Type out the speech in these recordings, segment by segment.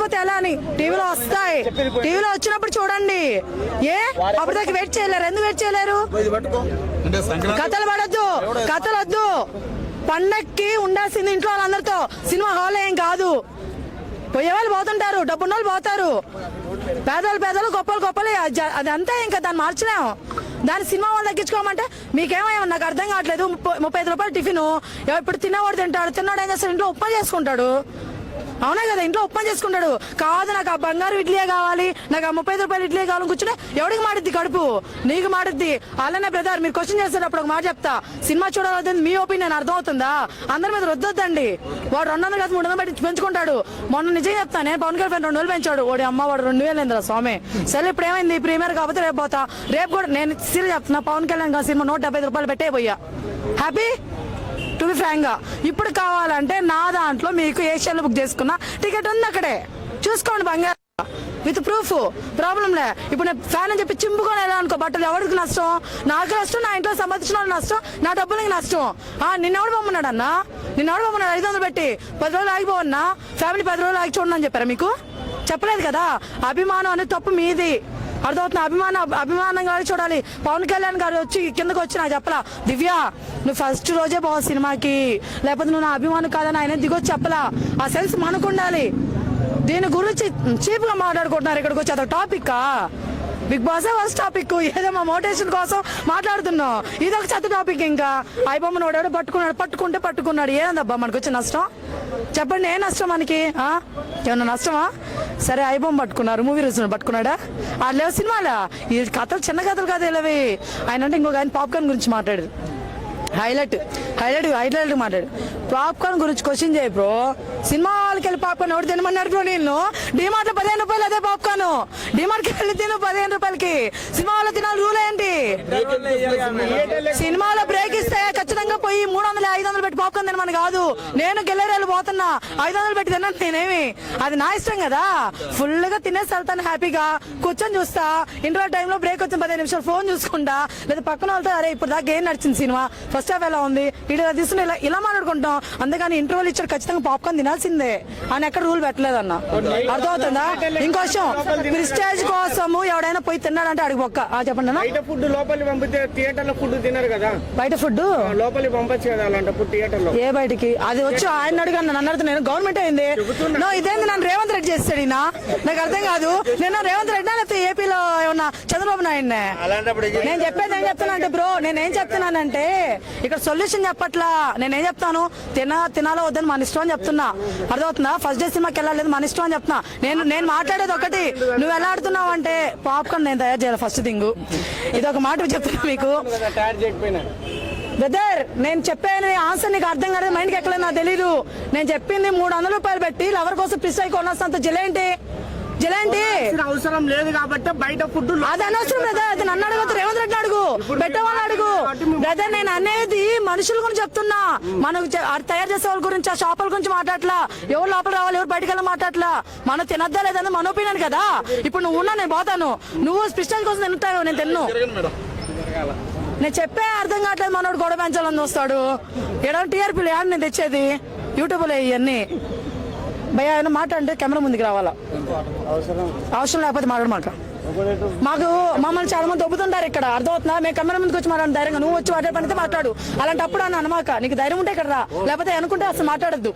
లేకపోతే ఎలా అని టీవీలో వస్తాయి. టీవీలో వచ్చినప్పుడు చూడండి. ఏ? అప్పుడు దాకా వెయిట్ చేయలేరు. ఎందుకు వెయిట్ చేయలేరు? కథలు పడద్దు. కథలు వద్దు. పండక్కి ఉండాల్సింది ఇంట్లో వాళ్ళందరితో. సినిమా హాల్ ఏం కాదు. పోయే వాళ్ళు పోతుంటారు. డబ్బున్న వాళ్ళు పోతారు. పేదలు పేదలు గొప్పలు గొప్పలు. అది అంతా ఇంకా దాన్ని మార్చలేము దాని సినిమా వాళ్ళు తగ్గించుకోమంటే మీకేమో నాకు అర్థం కావట్లేదు. ముప్పై ముప్పై ఐదు రూపాయలు టిఫిన్. ఇప్పుడు తిన్నవాడు తింటాడు. తిన్నాడు ఏం చేస్తాడు? ఇంట్లో ఉప్మా చేసుకుంటాడు. అవునా కదా? ఇంట్లో ఉప్పని చేసుకుంటాడు. కాదు నాకు ఆ బంగారు ఇడ్లీయే కావాలి నాకు ఆ ముప్పై రూపాయలు ఇడ్లీ కావాలని కూర్చుంటే ఎవడికి మాడిద్ది కడుపు? నీకు మాడిద్ది. అలానే బ్రదర్ మీరు క్వశ్చన్ చేసేటప్పుడు ఒక మాట చెప్తా. సినిమా చూడాలని మీ ఒపీనియన్ అర్థమవుతుందా? అందరి మీద రొద్దొద్దండి. వాడు రెండు వందలు కాదు మూడు వందలు పెట్టి పెంచుకుంటాడు. మొన్న నిజం చెప్తా నేను పవన్ కళ్యాణ్ రెండు వేలు పెంచాడు. వాడి అమ్మ వాడు రెండు వేలు అయిందిరా స్వామి. సరే ఇప్పుడు ఏమైంది? ప్రీమియర్ కాకపోతే రేపు పోతా. రేపు కూడా నేను సీరియస్ చెప్తున్నా పవన్ కళ్యాణ్ సినిమా నూట డెబ్బై రూపాయలు పెట్టే పోయా హ్యాపీ టు బి ఫ్రాంక్గా ఇప్పుడు కావాలంటే నా దాంట్లో మీకు ఏషియాలో బుక్ చేసుకున్న టికెట్ ఉంది అక్కడే. చూసుకోండి బంగారు. With proof. ప్రాబ్లం లే. ఇప్పుడు నేను ఫ్యాన్ అని చెప్పి చింపుకొని ఎలా అనుకో బట్టలు ఎవరికి నష్టం? నాకు నష్టం నా ఇంట్లో సంబంధించిన వాళ్ళకి నష్టం నా డబ్బులకి నష్టం. ఆ నిన్నెవడు బొమ్మన్నాడు అన్న నిన్నెవడు బొమ్మన్నాడు? ఐదు వందలు పెట్టి పది రోజులు ఆగిపోవన్నా ఫ్యామిలీ పది రోజులు ఆగి చూడండి అని చెప్పారా మీకు? చెప్పలేదు కదా. అభిమానం అనేది తప్పు మీది. అర్థమవుతుంది? అభిమాన అభిమానంగా చూడాలి. పవన్ కళ్యాణ్ గారు వచ్చి కిందకు వచ్చి నాకు చెప్పలా దివ్య నువ్వు ఫస్ట్ రోజే పోవాలి సినిమాకి. లేకపోతే నువ్వు నా అభిమానం కాదని ఆయన దిగొచ్చి చెప్పలా. ఆ సెన్స్ మనకు ఉండాలి దీని గురించి చీప్గా మాట్లాడుకుంటున్నారు ఇక్కడికి వచ్చి. అదొక topic Bigg Boss first topic? ఏదో మా మోటివేషన్ కోసం మాట్లాడుతున్నాం. ఇది ఒక చెత్త టాపిక్ ఇంకా. అయిపోమ్మని వాడు పట్టుకున్నాడు పట్టుకుంటే పట్టుకున్నాడు. ఏందబ్బా మనకు వచ్చే నష్టం? చెప్పండి ఏ నష్టం మనకి? ఏమన్నా నష్టమా? సరే ఐబొమ్మ పట్టుకున్నారు మూవీ రోజు పట్టుకున్నాడా? ఆ సినిమాలా? ఈ కథలు చిన్న కథలు కాదు ఇలావి. ఆయన అంటే ఇంకొక ఆయన పాప్కార్న్ గురించి మాట్లాడారు హైలైట్ హైలైట్ హైలైట్ మాట్లాడు పాప్కార్న్ గురించి క్వశ్చన్ చేయ బ్రో. సినిమా వాళ్ళకి వెళ్ళి పాప్కార్న్ ఎవరు తినమన్నాడు బ్రో నేను డిమార్ట్లో పదిహేను రూపాయలు అదే పాప్కార్న్. డిమార్ట్ వెళ్ళి తిను పదిహేను రూపాయలకి. సినిమాలో తినాలి రూల్ ఏంటి? సినిమాలో బ్రేక్ ఇస్తే ఖచ్చితంగా పోయి మూడు వందలు ఐదు వందలు పెట్టి పాప్కార్న్ తినమని కాదు. నేను గెల్లరేళ్ళు పోతున్నా. ఐదు వందలు పెట్టి తిన్నాను నేనేమి? అది నా ఇష్టం కదా. ఫుల్గా తినేసి వెళ్తాను హ్యాపీగా కూర్చొని చూస్తా. ఇంటర్వల్ టైంలో బ్రేక్ వచ్చిన పదిహేను నిమిషాలు ఫోన్ చూసుకుంటా. లేదా పక్కన వాళ్ళతో అరే ఇప్పుడు దాకా ఏం నడిచింది సినిమా? ఫస్ట్ హాఫ్ ఎలా ఉంది? ఇటు ఇలా తీసుకుని ఇలా ఇలా మాట్లాడుకుంటాం అందుకని ఇంటర్వల్ ఇచ్చాడు ఖచ్చితంగా పాప్కార్న్ తినాల్సిందే. అని ఎక్కడ రూల్ పెట్టలేదన్న. అర్థమవుతుందా? ఇంకోసం ప్రిస్టేజ్ కోసము ఎవడైనా పోయి తిన్నాడంటే అడిగి ఒక్క ఆ చెప్పండి బయట ఫుడ్ లోపలికి పంపితే థియేటర్లో ఫుడ్ తినరు కదా. బయట ఫుడ్ లోపలికి పంపచ్చు కదా అలాంటి ఫుడ్ థియేటర్లో ఏ బయటికి? అది వచ్చి ఆయన అడిగాను నన్ను అడిగితే నేను గవర్నమెంట్ అయింది? ఇదేంది నన్ను రేవంత్ రెడ్డి చేస్తాడు ఈయన? నాకు అర్థం కాదు. నేను రేవంత్ రెడ్డి లేకపోతే ఏపీలో ఏమన్నా చంద్రబాబు నాయుడు అలాంటప్పుడు నేను చెప్పేది ఏం చెప్తానంటే బ్రో నేనేం చెప్తున్నానంటే ఇక్కడ సొల్యూషన్ చెప్పట్లా. నేనేం చెప్తాను? తిన తినాలో వద్దని మన ఇష్టం అని చెప్తున్నా. అర్థమవుతుందా? ఫస్ట్ డే సినిమాకి వెళ్ళలేదు మన ఇష్టం అని చెప్తున్నా. నేను నేను మాట్లాడేది ఒకటి. నువ్వు ఎలా ఆడుతున్నావు అంటే పాప్కార్న్ నేను తయారు చేయాలి ఫస్ట్ థింగ్. ఇది ఒక మాట చెప్తున్నా మీకు. బ్రదర్ నేను చెప్పాను ఆన్సర్ నీకు అర్థం కాదు మైండ్కి ఎక్కలేదు నాకు తెలీదు. నేను చెప్పింది మూడు వందల రూపాయలు పెట్టి లవర్ కోసం పిస్ అయి కొనొస్తంత జలేంటి. జలేంటి అవసరం లేదు కాబట్టి బయట ఫుడ్ అది అనవసరం బ్రదర్ అది నన్ను అడగదు రేవంత్ రెడ్డి అడుగు. పెట్టేవాళ్ళు అడుగు. బ్రదర్ నేను అనేది మనుషుల గురించి చెప్తున్నా. మనకు తయారు చేసే వాళ్ళ గురించి ఆ షాపుల గురించి మాట్లాడలా ఎవరు లోపల రావాలి ఎవరు బయటకు వెళ్ళి మాట్లాడలా మనం తినద్దా లేదని మన ఒపీనియన్ కదా. ఇప్పుడు నువ్వు ఉన్నా నేను పోతాను. నువ్వు స్పెషల్ కోసం తింటావు నేను తిన్ను. నేను చెప్పే అర్థం కావట్లేదు మనోడు గొడవ పెంచాలని చూస్తాడు. ఎడవ టీఆర్పీలు యాడ్ నేను తెచ్చేది. యూట్యూబ్లో ఇవన్నీ. భయ ఆయన మాట అంటే కెమెరా ముందుకు రావాలా? అవసరం. లేకపోతే మాట్లాడమాట మాకు మమ్మల్ని చాలా మంది దొబ్బుతుంటారు ఇక్కడ. అర్థమవుతుందా? మేము కెమెరా ముందుకు వచ్చి మాట్లాడు ధైర్యంగా. నువ్వు వచ్చి మాట్లాడే పనితే మాట్లాడు. అలాంటప్పుడు అని అనమాక నీకు ధైర్యం ఉంటే ఇక్కడ రా. లేకపోతే అనుకుంటే అసలు మాట్లాడద్దు.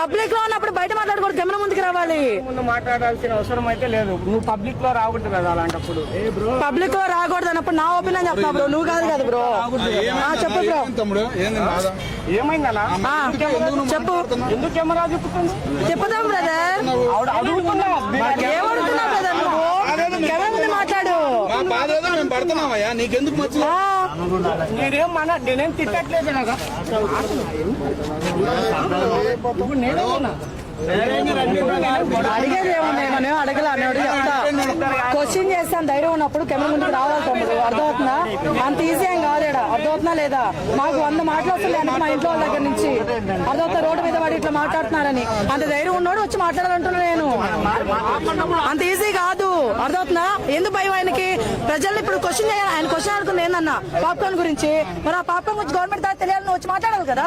పబ్లిక్లో ఉన్నప్పుడు బయట మాట్లాడకూడదు కెమెరా ముందుకు రావాలి. ముందు మాట్లాడాల్సిన అవసరం అయితే లేదు. నువ్వు పబ్లిక్లో రాకూడదు కదా అలాంటప్పుడు. పబ్లిక్లో రాకూడదు అన్నప్పుడు నా ఒపీనియన్ చెప్తా బ్రో. నువ్వు కాదు కదా బ్రో. చెప్పు బ్రో. ఏమైంది ఏమైందన్నా చెప్పు. ఎందుకు కెమెరా చూపుతుంది చెప్పుదాం బ్రదర్. ఏమడుగుతున్నావు బ్రదర్? మాట్లాడు? మా బాధ ఏదో మేము పడుతున్నామయ్యా. నీకెందుకు మచ్చ ఆ, నేనేం మన నేనేం తిట్టట్లేదు ఇప్పుడు అడిగేది మనం అడగల? అనేవాడు చెప్తా. క్వశ్చన్ చేస్తాను. ధైర్యం ఉన్నప్పుడు కెమెరా ముందుకు రావాలి తమ్ముడు. అర్థమవుతుందా? అంత ఈజీ ఏం కాదు లేదా? మాకు వంద మాటలు వస్తుంది అంటే మా ఇంట్లో వాళ్ళ దగ్గర నుంచి. అర్థమవుతా రోడ్డు మీద వాడు ఇట్లా మాట్లాడుతున్నారని. అంత ధైర్యం ఉన్నోడు వచ్చి మాట్లాడాలంటున్నా నేను. అంత ఈజీ కాదు. అర్థమవుతుందా? ఎందుకు భయం ఆయనకి? ప్రజల్ని ఇప్పుడు క్వశ్చన్ చేయాలి. ఆయన క్వశ్చన్ అడుగుతుంది. ఏందన్న? పాప్కార్న్ గురించి. మరి ఆ పాప్కార్న్ గురించి గవర్నమెంట్ దాకా తెలియాలని వచ్చి మాట్లాడాలి కదా?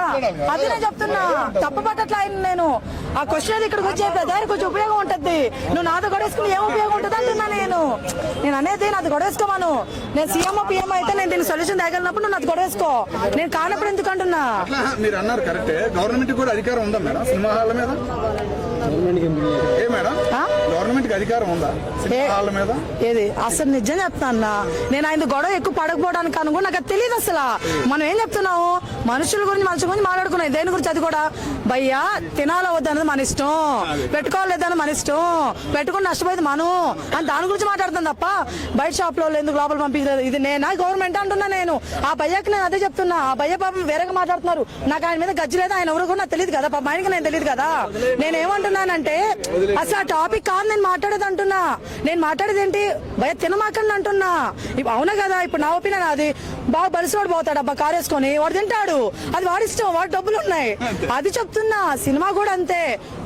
అది నేను చెప్తున్నా. తప్పు పట్టట్లా ఆయన నేను. ఆ క్వశ్చన్ ఇక్కడికి వచ్చే ప్రజానికి కొంచెం ఉపయోగం ఉంటది. నువ్వు నాతో గొడవేసుకుని ఏం ఉపయోగం ఉంటుంది అంటున్నా నేను. నేను అనేది నాది గొడవేసుకోమాను. నేను సీఎం పిఎం అయితే నేను దీని సొల్యూషన్ నువ్వు నాది గొడవేసుకో. నేను కానప్పుడు ఎందుకు అంటున్నా? అట్లా మీరు అన్నారు కరెక్టే. గవర్నమెంట్ కూడా అధికారం ఉందా మేడం? సినిమా హాల్ మీద? ఏ మేడం? గవర్నమెంట్కి అధికారం ఉందా మీద? ఏది? అసలు నిజం చెప్తాన్నా. నేను ఆయన గొడవ ఎక్కువ పడకపోవడానికి అనుకో నాకు అది తెలియదు అసలు. మనం ఏం చెప్తున్నాము? మనుషుల గురించి మనుషుల గురించి మాట్లాడుకున్నాయి. దేని గురించి అది కూడా? భయ్యా తినాలో వద్దన్నది మన ఇష్టం. పెట్టుకోలేదని మన ఇష్టం. పెట్టుకుని నష్టపోయేది మనం. అని దాని గురించి మాట్లాడుతాం తప్ప బయట షాప్లో ఎందుకు లోపల పంపించలేదు? ఇది నేనా? గవర్నమెంట్ అంటున్నా నేను. ఆ భయ్యకి నేను అదే చెప్తున్నా. ఆ భయ్య పాపం వేరేగా మాట్లాడుతున్నారు. నాకు ఆయన మీద గజ్జి లేదు. ఆయన ఎవరు కూడా నాకు తెలియదు కదా. పాప ఆయనకి నేను తెలియదు కదా. నేను ఏమంటున్నానంటే అసలు ఆ టాపిక్ కాదు. నేను మాట్లాడేది అంటున్నా. నేను మాట్లాడేది ఏంటి? భయ తినమాకండి అంటున్నా. అవునా కదా? ఇప్పుడు నా ఒపీనియన్ అది. బాగా బలిసినోడు పోతాడు అబ్బా కారేసుకొని. వాడు తింటాడు. అది వాడి ఇష్టం వాడి డబ్బులు ఉన్నాయి అది చెప్తున్నా సినిమా కూడా అంతే.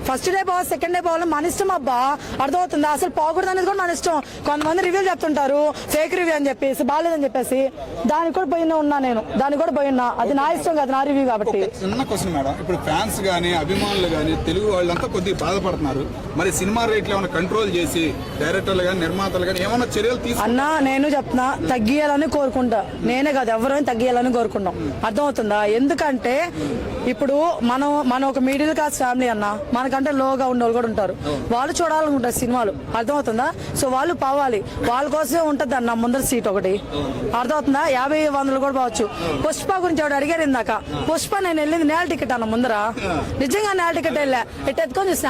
ఫస్ట్ డే పోవాలి సెకండ్ డే పోవాలి మన ఇష్టం అబ్బా అర్థమవుతుందా? అసలు పోకూడదు అనేది కూడా మన ఇష్టం. కొంతమంది రివ్యూ చెప్తుంటారు ఫేక్ రివ్యూ అని చెప్పేసి బాగాలేదని చెప్పేసి. దానికి కూడా పోయినా ఉన్నా నేను. దానికి కూడా పోయినా. అది నా ఇష్టం కాదు నా రివ్యూ కాబట్టి. చిన్న క్వశ్చన్ మేడం. ఇప్పుడు ఫ్యాన్స్ గానీ అభిమానులు గానీ తెలుగు వాళ్ళంతా కొద్దిగా బాధపడుతున్నారు. మరి సినిమా రేట్లు ఏమైనా కంట్రోల్ చేసి డైరెక్టర్లు గానీ నిర్మాతలు గానీ ఏమైనా చర్యలు తీసుకు అన్నా నేను చెప్తున్నా తగ్గియాలని కోరుకుంటా. నేనే కాదు ఎవరైనా తగ్గియాలని కోరుకున్నాం. అర్థమవుతుందా? ఎందుకంటే ఇప్పుడు మనం మనం ఒక మిడిల్ క్లాస్ ఫ్యామిలీ అన్న మనకంటే లోగా ఉన్న వాళ్ళు కూడా ఉంటారు. వాళ్ళు చూడాలనుకుంటారు సినిమాలు. అర్థమవుతుందా? సో వాళ్ళు పోవాలి. వాళ్ళ కోసమే ఉంటది అన్న ముందర సీట్ ఒకటి. అర్థమవుతుందా? యాభై వందలు కూడా పోవచ్చు. పుష్ప గురించి ఎవడు అడిగారు ఇందాక? పుష్ప నేను వెళ్ళింది నేల టికెట్ అన్న ముందర. నిజంగా నేల టికెట్ వెళ్ళా. ఇట్ట ఎత్తుకొని చూసిన.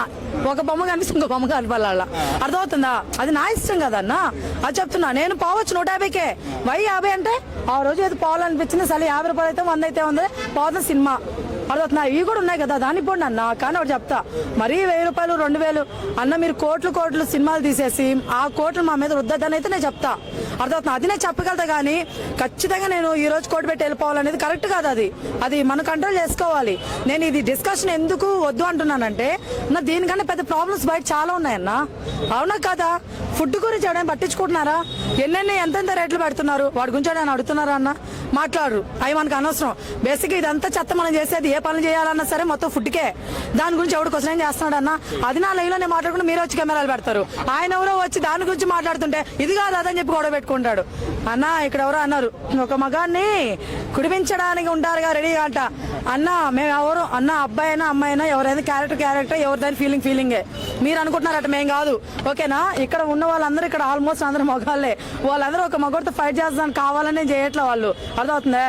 ఒక బొమ్మ కనిపిస్తుంది ఇంకో బొమ్మ కనపాల అర్థమవుతుందా? అది నా ఇష్టం కదన్నా అది చెప్తున్నా. నేను పోవచ్చు నూట యాభైకే. వై యాభై అంటే ఆ రోజు ఏది పోవాలనిపించింది. సరే యాభై రూపాయలు అయితే వంద అయితే వంద. పోతుంది సినిమా. అర్థవుతున్నా ఇవి కూడా ఉన్నాయి కదా దాన్ని పోండి అన్న. కానీ ఒకటి చెప్తా. మరీ వెయ్యి రూపాయలు రెండు వేలు అన్న మీరు కోట్లు కోట్లు సినిమాలు తీసేసి ఆ కోట్లు మా మీద రుద్దదని అయితే నేను చెప్తా. అర్థమవుతున్నా అది నేను చెప్పగలుగుతా కానీ ఖచ్చితంగా నేను ఈ రోజు కోటి పెట్టి వెళ్ళిపోవాలనేది కరెక్ట్ కాదు అది. అది మనం కంట్రోల్ చేసుకోవాలి. నేను ఇది డిస్కషన్ ఎందుకు వద్దు అంటున్నానంటే నా దీనికన్నా పెద్ద ప్రాబ్లమ్స్ బయట చాలా ఉన్నాయన్న. అవునా కదా? ఫుడ్ గురించి ఎవరైనా పట్టించుకుంటున్నారా? ఎన్నెన్ని ఎంతెంత రేట్లు పెడుతున్నారు? వాడి గురించి ఎవరైనా అడుగుతున్నారా అన్న? మాట్లాడరు అవి మనకు అనవసరం. బేసిక్ ఇదంతా చెత్త మనం చేసేది ఏ పనులు చేయాలన్నా సరే మొత్తం ఫుడ్కే. దాని గురించి ఎవడు క్వశ్చన్ చేస్తున్నాడు అన్న అది నా లైవ్లోనే మాట్లాడుకుంటే మీరు వచ్చి కెమెరాలు పెడతారు. ఆయన ఎవరో వచ్చి దాని గురించి మాట్లాడుతుంటే ఇది కాదు అదని చెప్పి గొడవ పెట్టుకుంటాడు. అన్న ఇక్కడ ఎవరో అన్నారు ఒక మగాన్ని కుడిపించడానికి ఉంటారుగా రెడీగా అంట. అన్న మేము ఎవరు అన్న అబ్బాయి అయినా అమ్మాయి అయినా ఎవరైనా క్యారెక్టర్ క్యారెక్టర్ ఎవరిదైనా ఫీలింగ్ ఫీలింగే మీరు అనుకుంటున్నారట మేము కాదు. ఓకేనా? ఇక్కడ ఉన్న వాళ్ళందరూ ఇక్కడ ఆల్మోస్ట్ అందరూ మగాళ్ళే. వాళ్ళందరూ ఒక మగడితో ఫైట్ చేస్తాను కావాలని చేయట్లే వాళ్ళు. అర్థమవుతుందే?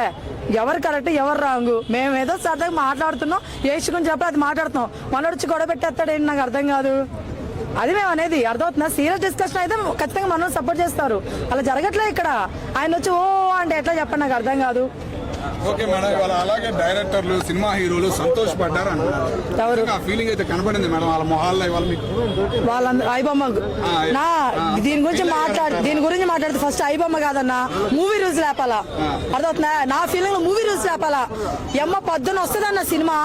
ఎవరు కరెక్ట్ ఎవరు రాంగు మేము ఏదో సరదాగా మాట్లాడుతున్నాం ఏసుకుని చెప్పి అది మాట్లాడుతున్నాం. మనోడు వచ్చి గొడవ ఏంటి? నాకు అర్థం కాదు. అది మేము అనేది అర్థమవుతుందా? సీరియస్ డిస్కషన్ అయితే ఖచ్చితంగా మనం సపోర్ట్ చేస్తారు. అలా జరగట్లే ఇక్కడ. ఆయన వచ్చి ఓ అంటే ఎట్లా చెప్పండి? నాకు అర్థం కాదు. ఓకే మేడం ఇవాళ అలాగే డైరెక్టర్లు సినిమా హీరోలు సంతోషపడ్డారు ఎవరు? ఆ ఫీలింగ్ అయితే కనబడింది మేడం వాళ్ళ మొహాల్లో ఇవాళ వాళ్ళందరూ ఐబొమ్మ నా దీని గురించి మాట్లాడు దీని గురించి మాట్లాడితే ఫస్ట్ ఐబొమ్మ కాదన్నా మూవీ రూల్స్ లేపాలా? అర్థవుతుందా నా ఫీలింగ్ మూవీ రూల్స్ లేపాలా? ఎమ్మ పొద్దున వస్తుందన్న సినిమా?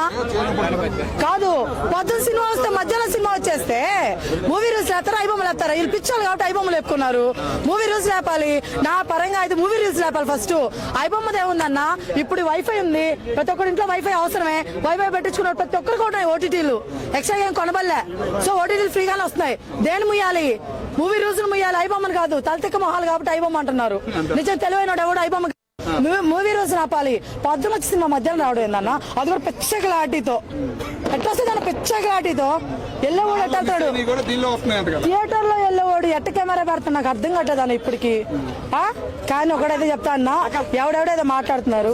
కాదు పొద్దున సినిమా వస్తే మధ్యాహ్నం సినిమా వచ్చేస్తే మూవీ రూల్స్ లేస్తారా ఐబొమ్మ లేస్తారా వీళ్ళు పిచ్చోళ్ళు కాబట్టి ఐబొమ్మ లేపుకున్నారు. మూవీ రూల్స్ లేపాలి. నా పరంగా అయితే మూవీ రూల్స్ లేపాలి ఫస్ట్. ఐబొమ్మది ఏముందన్న ఇప్పుడు వైఫై ఉంది. ప్రతి ఒక్కరి ఇంట్లో వైఫై అవసరమే. వైఫై పెట్టించుకున్న ప్రతి ఒక్కరికి ఉన్నాయి ఓటీటీలు ఎక్స్ట్రా ఏం కొనబల్లే సో ఓటీటీలు ఫ్రీగానే వస్తున్నాయి. దేని ముయ్యాలి? మూవీ రోజులు ముయ్యాలి. ఐబొమ్మని కాదు. తలతిక్క మొహాలు కాబట్టి ఐబొమ్మ అంటున్నారు. నిజం తెలివైన ఎవడు ఐబొమ్మ మూవీ- మూవీ రోజు ఆపాలి పొద్దున వచ్చి సినిమా మధ్యాహ్నం రావడం ఏందన్న? అది కూడా పెచ్చ క్లారిటీతో. ఎట్లా వస్తుంది అన్న పెచ్చ క్లారిటీతో? ఎల్లవాడు థియేటర్లో వెళ్ళేవాడు ఎట్ట కెమెరా పెడతా నాకు అర్థం కట్టేదాన్ని ఇప్పటికి? కానీ ఒకడైతే చెప్తా అన్న ఎవడెవడేదో మాట్లాడుతున్నారు.